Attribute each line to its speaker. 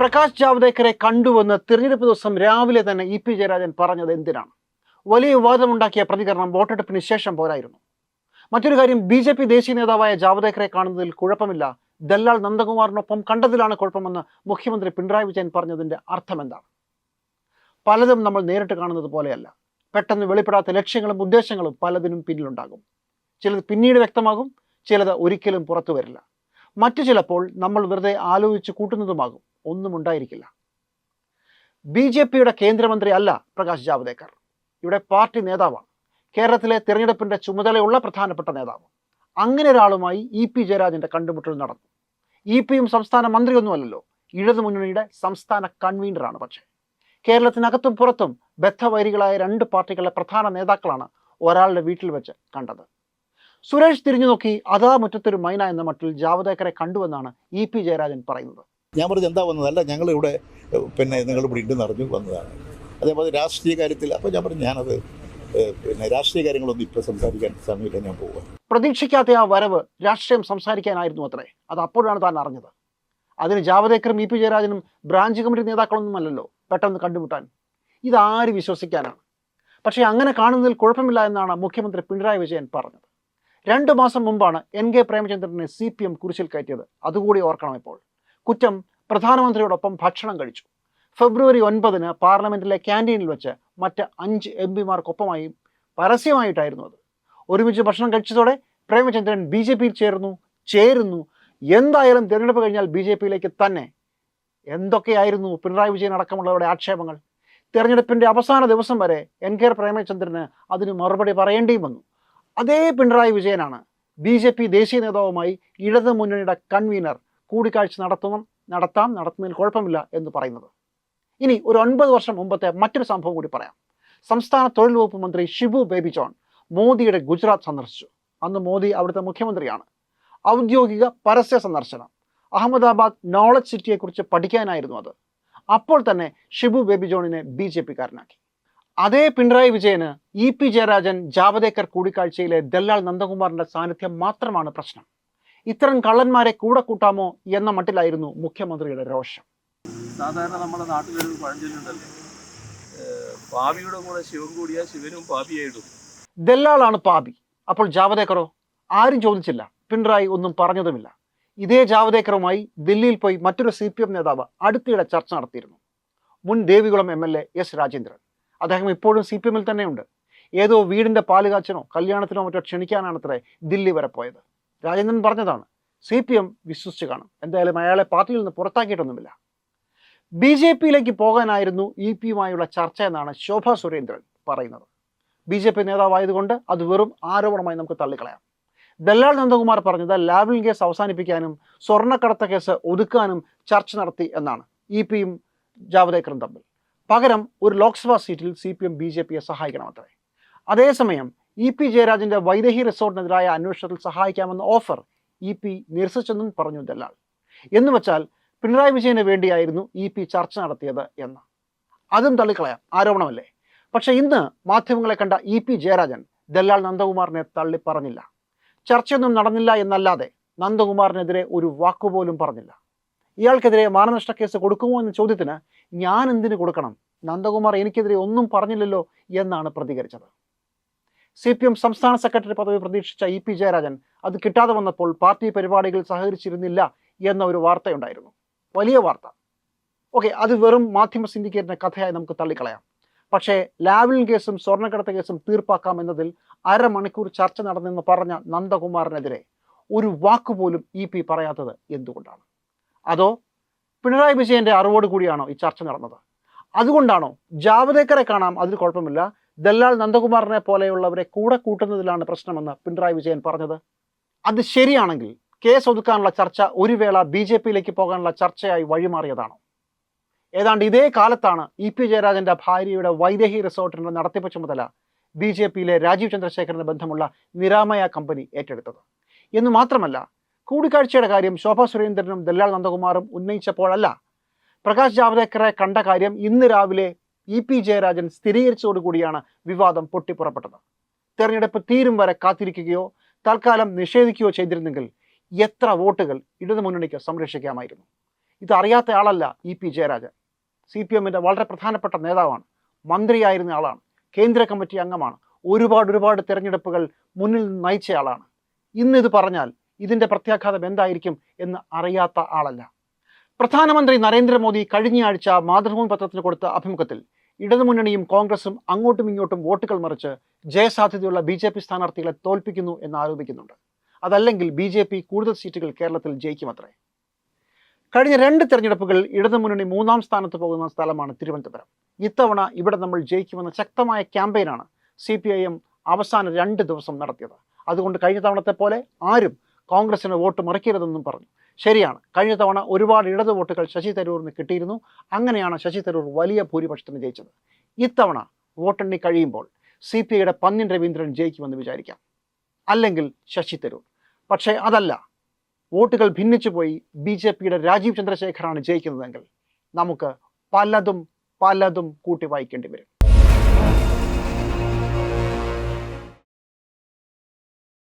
Speaker 1: പ്രകാശ് ജാവ്ദേക്കറെ കണ്ടുവെന്ന് തിരഞ്ഞെടുപ്പ് ദിവസം രാവിലെ തന്നെ ഇ പി ജയരാജൻ പറഞ്ഞത് എന്തിനാണ്? വലിയ വിവാദമുണ്ടാക്കിയ പ്രതികരണം വോട്ടെടുപ്പിന് ശേഷം പോരായിരുന്നു. മറ്റൊരു കാര്യം ബി ജെ പി ദേശീയ നേതാവായ ജാവ്ദേക്കറെ കാണുന്നതിൽ കുഴപ്പമില്ല. ദല്ലാൽ നന്ദകുമാറിനൊപ്പം കണ്ടതിലാണ് കുഴപ്പമെന്ന് മുഖ്യമന്ത്രി പിണറായി വിജയൻ പറഞ്ഞതിന്റെ അർത്ഥം എന്താണ് പലതും നമ്മൾ നേരിട്ട് കാണുന്നത് പോലെയല്ല. പെട്ടെന്ന് വെളിപ്പെടാത്ത ലക്ഷ്യങ്ങളും ഉദ്ദേശങ്ങളും പലതിനും പിന്നിലുണ്ടാകും. ചിലത് പിന്നീട് വ്യക്തമാകും ചിലത് ഒരിക്കലും പുറത്തു വരില്ല. മറ്റു ചിലപ്പോൾ നമ്മൾ വെറുതെ ആലോചിച്ച് കൂട്ടുന്നതുമാകും. ഒന്നും ഉണ്ടായിരിക്കില്ല. ബി ജെ പിയുടെ കേന്ദ്രമന്ത്രി അല്ല പ്രകാശ് ജാവ്ദേക്കർ. ഇവിടെ പാർട്ടി നേതാവാണ്. കേരളത്തിലെ തിരഞ്ഞെടുപ്പിന്റെ ചുമതലയുള്ള പ്രധാനപ്പെട്ട നേതാവ്. അങ്ങനെ ഒരാളുമായി ഇ പി ജയരാജന്റെ കണ്ടുമുട്ടൽ നടന്നു. ഇ പിയും സംസ്ഥാന മന്ത്രിയൊന്നുമല്ലല്ലോ. ഇടതുമുന്നണിയുടെ സംസ്ഥാന കൺവീനറാണ് പക്ഷേ. കേരളത്തിനകത്തും പുറത്തും ബദ്ധവൈരികളായ രണ്ട് പാർട്ടികളുടെ പ്രധാന നേതാക്കളാണ് ഒരാളുടെ വീട്ടിൽ വെച്ച് കണ്ടത്. സുരേഷ് തിരിഞ്ഞു നോക്കി അതാ മുറ്റത്തൊരു മൈന എന്ന മട്ടിൽ ജാവദേക്കറെ കണ്ടുവെന്നാണ് ഇ പി ജയരാജൻ പറയുന്നത്.
Speaker 2: ഞാൻ പറഞ്ഞു എന്താ വന്നതല്ല ഞങ്ങളിവിടെ പിന്നെ നിങ്ങൾ ഇവിടെ ഉണ്ടെന്ന് അറിഞ്ഞു വന്നതാണ്. അതേപോലെ രാഷ്ട്രീയ കാര്യത്തിൽ അപ്പോൾ ഞാൻ പറഞ്ഞു ഞാനത് പിന്നെ രാഷ്ട്രീയ കാര്യങ്ങളൊന്നും ഇപ്പോൾ സംസാരിക്കാൻ സമയമില്ല ഞാൻ പോവുക
Speaker 1: പ്രതീക്ഷിക്കാത്ത ആ വരവ് രാഷ്ട്രീയം സംസാരിക്കാനായിരുന്നു അത്രേ. അത് അപ്പോഴാണ് താൻ അറിഞ്ഞത്. അതിന് ജാവദേക്കറും ഇ പി ജയരാജനും ബ്രാഞ്ച് കമ്മിറ്റി നേതാക്കളൊന്നും അല്ലല്ലോ പെട്ടെന്ന് കണ്ടുമുട്ടാൻ. ഇതാര് വിശ്വസിക്കാനാണ്? പക്ഷേ അങ്ങനെ കാണുന്നതിൽ കുഴപ്പമില്ല എന്നാണ് മുഖ്യമന്ത്രി പിണറായി വിജയൻ പറഞ്ഞത്. രണ്ടു മാസം മുമ്പാണ് എൻ കെ പ്രേമചന്ദ്രനെ സി പി എം കുരിശിൽ കയറ്റിയത്. അതുകൂടി ഓർക്കണം ഇപ്പോൾ. കുറ്റം പ്രധാനമന്ത്രിയോടൊപ്പം ഭക്ഷണം കഴിച്ചു. ഫെബ്രുവരി ഒൻപതിന് പാർലമെന്റിലെ ക്യാന്റീനിൽ വെച്ച് മറ്റ് അഞ്ച് എം പിമാർക്കൊപ്പമായി പരസ്യമായിട്ടായിരുന്നു അത്. ഒരുമിച്ച് ഭക്ഷണം കഴിച്ചതോടെ പ്രേമചന്ദ്രൻ ബി ജെ പിയിൽ ചേർന്നു ചേരുന്നു. എന്തായാലും തിരഞ്ഞെടുപ്പ് കഴിഞ്ഞാൽ ബി ജെ പിയിലേക്ക് തന്നെ. എന്തൊക്കെയായിരുന്നു പിണറായി വിജയൻ അടക്കമുള്ളവരുടെ ആക്ഷേപങ്ങൾ? തിരഞ്ഞെടുപ്പിന്റെ അവസാന ദിവസം വരെ എൻ കെ പ്രേമചന്ദ്രന് അതിന് മറുപടി പറയേണ്ടിയും വന്നു. അതേ പിണറായി വിജയനാണ് ബി ജെ പി ദേശീയ നേതാവുമായി ഇടതു മുന്നണിയുടെ കൺവീനർ കൂടിക്കാഴ്ച നടത്തണം നടത്താം നടത്തുന്നതിൽ കുഴപ്പമില്ല എന്ന് പറയുന്നത്. ഇനി ഒരു ഒൻപത് വർഷം മുമ്പത്തെ മറ്റൊരു സംഭവം കൂടി പറയാം. സംസ്ഥാന തൊഴിൽ വകുപ്പ് മന്ത്രി ഷിബു ബേബി ജോൺ മോദിയുടെ ഗുജറാത്ത് സന്ദർശിച്ചു. അന്ന് മോദി അവിടുത്തെ മുഖ്യമന്ത്രിയാണ്. ഔദ്യോഗിക പരസ്യ സന്ദർശനം. അഹമ്മദാബാദ് നോളജ് സിറ്റിയെക്കുറിച്ച് പഠിക്കാനായിരുന്നു അത്. അപ്പോൾ തന്നെ ഷിബു ബേബി ജോണിനെ ബി ജെ പിക്കാരനാക്കി. അതേ പിണറായി വിജയന് ഇ പി ജയരാജൻ ജാവദേക്കർ കൂടിക്കാഴ്ചയിലെ ദല്ലാൽ നന്ദകുമാറിന്റെ സാന്നിധ്യം മാത്രമാണ് പ്രശ്നം. ഇത്തരം കള്ളന്മാരെ കൂടെ കൂട്ടാമോ എന്ന മട്ടിലായിരുന്നു മുഖ്യമന്ത്രിയുടെ രോഷം.
Speaker 3: സാധാരണ നമ്മുടെ നാട്ടിലൊരു പഴഞ്ചൊല്ലുണ്ടല്ലേ? പാപിയുടെ കൂടെ ശിവൻ കൂടിയാൽ ശിവനും പാപിയായിടും
Speaker 1: ദല്ലാളാണ് പാപി. അപ്പോൾ ജാവദേക്കറോ ആരും ചോദിച്ചില്ല. പിണറായി ഒന്നും പറഞ്ഞതുമില്ല. ഇതേ ജാവദേക്കറുമായി ദില്ലിയിൽ പോയി മറ്റൊരു സി പി എം നേതാവ് അടുത്തിടെ ചർച്ച നടത്തിയിരുന്നു. മുൻ Devikulam M L A S Rajendran. അദ്ദേഹം ഇപ്പോഴും സി പി എമ്മിൽ തന്നെയുണ്ട്. ഏതോ വീടിന്റെ പാലുകാച്ചനോ കല്യാണത്തിനോ മറ്റോ ക്ഷണിക്കാനാണത്രേ ദില്ലി വരെ പോയത്. രാജേന്ദ്രൻ പറഞ്ഞതാണ് സി പി എം വിശ്വസിച്ച് കാണും. എന്തായാലും അയാളെ പാർട്ടിയിൽ നിന്ന് പുറത്താക്കിയിട്ടൊന്നുമില്ല. ബി ജെ പിയിലേക്ക് പോകാനായിരുന്നു ഇ പിയുമായുള്ള ചർച്ച എന്നാണ് ശോഭ സുരേന്ദ്രൻ പറയുന്നത്. ബി ജെ പി നേതാവായതുകൊണ്ട് അത് വെറും ആരോപണമായി നമുക്ക് തള്ളിക്കളയാം. ദല്ലാൽ നന്ദകുമാർ പറഞ്ഞത് ലാബിൽ കേസ് അവസാനിപ്പിക്കാനും സ്വർണക്കടത്ത കേസ് ഒതുക്കാനും ചർച്ച നടത്തി എന്നാണ് ഇ പിയും ജാവദേക്കറും തമ്മിൽ. പകരം ഒരു ലോക്സഭാ സീറ്റിൽ C P M B J പിയെ സഹായിക്കണമത്രേ. അതേസമയം ഇ പി ജയരാജന്റെ വൈദേഹി റിസോർട്ടിനെതിരായ അന്വേഷണത്തിൽ സഹായിക്കാമെന്ന ഓഫർ ഇ പി നിരസിച്ചെന്നും പറഞ്ഞു ദല്ലാൽ എന്ന് വെച്ചാൽ പിണറായി വിജയന് വേണ്ടിയായിരുന്നു ഇ പി ചർച്ച നടത്തിയത് എന്ന്. അതും തള്ളിക്കളയാം. ആരോപണമല്ലേ? പക്ഷേ ഇന്ന് മാധ്യമങ്ങളെ കണ്ട ഇ പി ജയരാജൻ ദല്ലാൽ നന്ദകുമാറിനെ തള്ളി പറഞ്ഞില്ല ചർച്ചയൊന്നും നടന്നില്ല എന്നല്ലാതെ നന്ദകുമാറിനെതിരെ ഒരു വാക്കുപോലും പറഞ്ഞില്ല. ഇയാൾക്കെതിരെ മാനനഷ്ട കേസ് കൊടുക്കുമോ എന്ന ചോദ്യത്തിന് ഞാൻ എന്തിനു കൊടുക്കണം? നന്ദകുമാർ എനിക്കെതിരെ ഒന്നും പറഞ്ഞില്ലല്ലോ എന്നാണ് പ്രതികരിച്ചത്. സി പി എം സംസ്ഥാന സെക്രട്ടറി പദവി പ്രതീക്ഷിച്ച ഇ പി ജയരാജൻ അത് കിട്ടാതെ വന്നപ്പോൾ പാർട്ടി പരിപാടികൾ സഹകരിച്ചിരുന്നില്ല എന്ന ഒരു വാർത്തയുണ്ടായിരുന്നു. വലിയ വാർത്ത. ഓക്കെ അത് വെറും മാധ്യമ സിൻഡിക്കേറ്റിന്റെ കഥയായി നമുക്ക് തള്ളിക്കളയാം. പക്ഷേ ലാവലിൻ കേസും സ്വർണക്കടത്ത് കേസും തീർപ്പാക്കാം എന്നതിൽ അരമണിക്കൂർ ചർച്ച നടന്നെന്ന് പറഞ്ഞ നന്ദകുമാറിനെതിരെ ഒരു വാക്കുപോലും ഇ പി പറയാത്തത് എന്തുകൊണ്ടാണ്? അതോ പിണറായി വിജയന്റെ അറിവോട് കൂടിയാണോ ഈ ചർച്ച നടന്നത്? അതുകൊണ്ടാണോ ജാവദേക്കറെ കാണാം അതിൽ കുഴപ്പമില്ല ദല്ലാൽ നന്ദകുമാറിനെ പോലെയുള്ളവരെ കൂടെ കൂട്ടുന്നതിലാണ് പ്രശ്നമെന്ന് പിണറായി വിജയൻ പറഞ്ഞത്. അത് ശരിയാണെങ്കിൽ കേസ് ഒതുക്കാനുള്ള ചർച്ച ഒരു വേള ബി ജെ പിയിലേക്ക് പോകാനുള്ള ചർച്ചയായി വഴിമാറിയതാണോ. ഏതാണ്ട് ഇതേ കാലത്താണ് ഇ പി ജയരാജന്റെ ഭാര്യയുടെ വൈദേഹി റിസോർട്ടിന്റെ നടത്തിപ്പ് ചുമതല ബി ജെ പിയിലെ രാജീവ് ചന്ദ്രശേഖരന് ബന്ധമുള്ള നിരാമയ കമ്പനി ഏറ്റെടുത്തത്. എന്ന് മാത്രമല്ല കൂടിക്കാഴ്ചയുടെ കാര്യം ശോഭാ സുരേന്ദ്രനും ദല്ലാൽ നന്ദകുമാറും ഉന്നയിച്ചപ്പോഴല്ല. പ്രകാശ് ജാവ്ദേക്കറെ കണ്ട കാര്യം ഇന്ന് രാവിലെ ഇ പി ജയരാജൻ സ്ഥിരീകരിച്ചതോടുകൂടിയാണ് വിവാദം പൊട്ടിപ്പുറപ്പെട്ടത്. തെരഞ്ഞെടുപ്പ് തീരും വരെ കാത്തിരിക്കുകയോ തൽക്കാലം നിഷേധിക്കുകയോ ചെയ്തിരുന്നെങ്കിൽ എത്ര വോട്ടുകൾ ഇടതുമുന്നണിക്ക് സംരക്ഷിക്കാമായിരുന്നു. ഇതറിയാത്ത ആളല്ല E P Jayarajan. C P എമ്മിന്റെ വളരെ പ്രധാനപ്പെട്ട നേതാവാണ് മന്ത്രിയായിരുന്ന ആളാണ് കേന്ദ്ര കമ്മിറ്റി അംഗമാണ് ഒരുപാട് ഒരുപാട് തെരഞ്ഞെടുപ്പുകൾ മുന്നിൽ നയിച്ച ആളാണ്. ഇന്ന് ഇത് പറഞ്ഞാൽ ഇതിന്റെ പ്രത്യാഘാതം എന്തായിരിക്കും എന്ന് അറിയാത്ത ആളല്ല. പ്രധാനമന്ത്രി നരേന്ദ്രമോദി കഴിഞ്ഞയാഴ്ച മാതൃഭൂമി പത്രത്തിന് കൊടുത്ത അഭിമുഖത്തിൽ ഇടതുമുന്നണിയും കോൺഗ്രസും അങ്ങോട്ടും ഇങ്ങോട്ടും വോട്ടുകൾ മറിച്ച് ജയസാധ്യതയുള്ള ബി ജെ പി സ്ഥാനാർത്ഥികളെ തോൽപ്പിക്കുന്നു എന്ന് ആരോപിക്കുന്നുണ്ട്. അതല്ലെങ്കിൽ ബി ജെ പി കൂടുതൽ സീറ്റുകൾ കേരളത്തിൽ ജയിക്കുമത്രേ? കഴിഞ്ഞ രണ്ട് തെരഞ്ഞെടുപ്പുകളിൽ ഇടതുമുന്നണി മൂന്നാം സ്ഥാനത്ത് പോകുന്ന സ്ഥലമാണ് തിരുവനന്തപുരം. ഇത്തവണ ഇവിടെ നമ്മൾ ജയിക്കുമെന്ന ശക്തമായ ക്യാമ്പയിനാണ് സി പി ഐ എം അവസാന രണ്ട് ദിവസം നടത്തിയത്. അതുകൊണ്ട് കഴിഞ്ഞ തവണത്തെ പോലെ ആരും കോൺഗ്രസിന് വോട്ട് മറിക്കരുതെന്നും പറഞ്ഞു. ശരിയാണ്. കഴിഞ്ഞ തവണ ഒരുപാട് ഇടത് വോട്ടുകൾ ശശി തരൂറിന് കിട്ടിയിരുന്നു. അങ്ങനെയാണ് ശശി തരൂർ വലിയ ഭൂരിപക്ഷത്തിന് ജയിച്ചത്. ഇത്തവണ വോട്ടെണ്ണി കഴിയുമ്പോൾ സി പി ഐയുടെ പന്നിൻ രവീന്ദ്രൻ ജയിക്കുമെന്ന് വിചാരിക്കാം. അല്ലെങ്കിൽ ശശി തരൂർ. പക്ഷേ അതല്ല. വോട്ടുകൾ ഭിന്നിച്ചു പോയി ബി ജെ പിയുടെ രാജീവ് ചന്ദ്രശേഖറാണ് ജയിക്കുന്നതെങ്കിൽ നമുക്ക് പലതും പലതും കൂട്ടി വായിക്കേണ്ടി വരും.